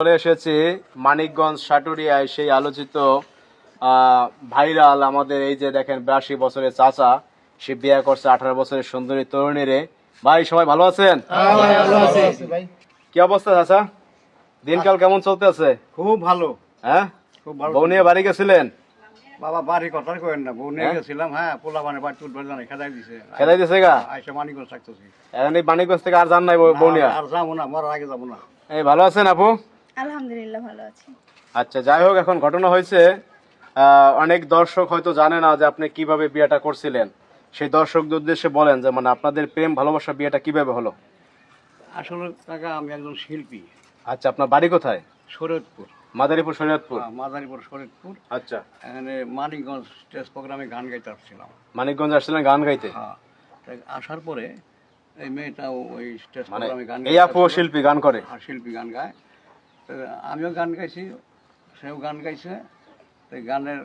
চলে এসেছি মানিকগঞ্জ সাটুরিয়ায় সেই আলোচিত ভাইরাল আমাদের এই যে দেখেন বিরাশি বছরের চাচা সে বিয়ে করছে আঠারো বছরের সুন্দরী তরুণী রে ভাই সবাই ভালো আছেন? কি অবস্থা চাচা? দিনকাল কেমন চলতে আছে খুব ভালো। হ্যাঁ? খুব ভালো। বউ নিয়ে বাড়ি গেছিলেন? বাবা বাড়ি কথা করেন না। বউ নিয়ে হ্যাঁ? গেছিলাম হ্যাঁ পোলা মানে বাড়ি তুলবার জানে খেদাই দিছে। খেলাই দিছে গা? আইসা মানিকগঞ্জ থাকতেছি। এখন এই মানিকগঞ্জ থেকে আর যান নাই বউ নিয়ে? আর যাব না মরার আগে যাব না। এই ভালো আছেন আপু? আলহামদুলিল্লাহ ভালো আছি। আচ্ছা যাই হোক এখন ঘটনা হয়েছে অনেক দর্শক হয়তো জানে না যে আপনি কীভাবে বিয়েটা করছিলেন। সেই দর্শকদের উদ্দেশ্যে বলেন যে মানে আপনাদের প্রেম ভালোবাসা বিয়েটা কীভাবে হলো? আসলে টাকা আমি একজন শিল্পী। আচ্ছা আপনার বাড়ি কোথায়? শরীয়তপুর মাদারীপুর শরীয়তপুর হ্যাঁ, মাদারীপুর শরীয়তপুর আচ্ছা। এখানে মানিকগঞ্জ স্টেজ প্রোগ্রামে গান গাইতে আসছিলাম। মানিকগঞ্জ আসছিলেন গান গাইতে? হ্যাঁ আসার পরে এই মেয়েটা ওই স্টেজ মানে প্রোগ্রামে গান এই আপু শিল্পী গান করে? আর শিল্পী গান গায়। আমিও গান গাইছি সেও গান গাইছে তো গানের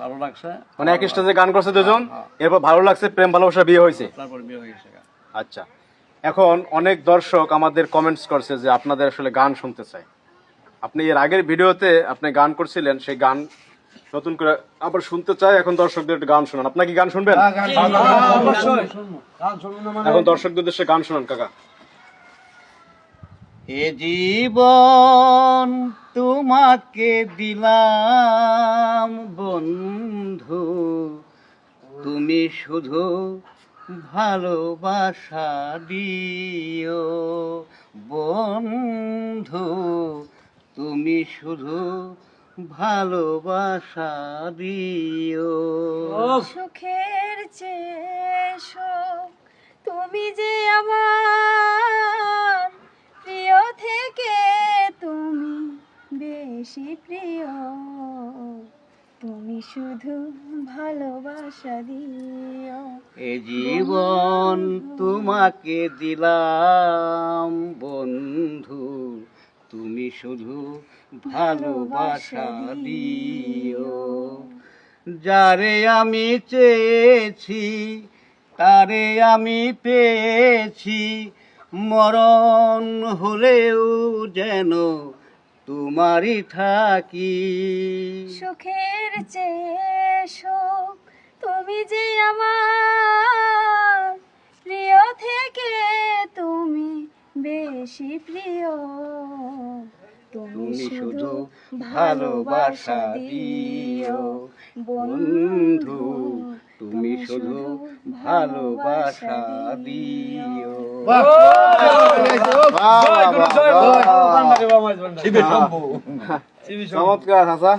ভালো লাগছে। মানে এক স্টেজে গান করছে দুজন হ্যাঁ। এরপর ভালো লাগছে প্রেম ভালোবাসা বিয়ে হয়েছে। তারপর বিয়ে হয়ে গেছে গা। আচ্ছা। এখন অনেক দর্শক আমাদের কমেন্টস করছে যে আপনাদের আসলে গান শুনতে চাই আপনি এর আগের ভিডিওতে আপনি গান করছিলেন সেই গান নতুন করে আবার শুনতে চাই এখন দর্শকদের একটু গান শোনান। আপনার কি গান শুনবেন? এখন দর্শকদের উদ্দেশ্যে গান শোনান কাকা। এ জীবন তোমাকে দিলাম, বন্ধু। তুমি শুধু ভালোবাসা দিও, বন্ধু। তুমি শুধু ভালোবাসা দিও। সুখের চেয়ে তুমি যে আমার বেশি প্রিয়। তুমি শুধু ভালোবাসা দিও। এ জীবন তোমাকে দিলাম, বন্ধু। তুমি শুধু ভালোবাসা দিও। যারে আমি চেয়েছি, তারে আমি পেয়েছি। মরণ হলেও যেন তোমারই থাকি। সুখের চেয়ে সুখ তুমি যে আমার। প্রিয় থেকে তুমি বেশি প্রিয়। তুমি শুধু ভালোবাসা দিও। বন্ধু তুমি শুধু ভালোবাসা দিও। চমৎকার হাসা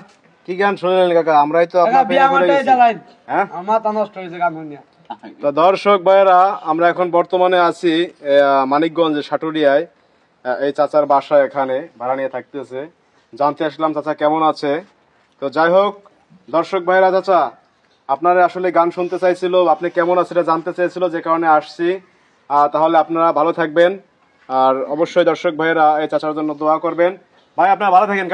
কি গান শুনলেন কাকা? আমরাই তো আপনার। হ্যাঁ? তো দর্শক ভাইয়েরা আমরা এখন বর্তমানে আছি মানিকগঞ্জে সাটুরিয়ায়। এই চাচার বাসা এখানে ভাড়া নিয়ে থাকতেছে। জানতে আসলাম চাচা কেমন আছে? তো যাই হোক দর্শক ভাইয়েরা চাচা আপনারা আসলে গান শুনতে চাইছিল, আপনি কেমন আছে জানতে চাইছিল, যে কারণে আসছি। তাহলে আপনারা ভালো থাকবেন। আর অবশ্যই দর্শক ভাইয়েরা, এই চাচার জন্য দোয়া করবেন। ভাই, আপনারা ভালো থাকেন।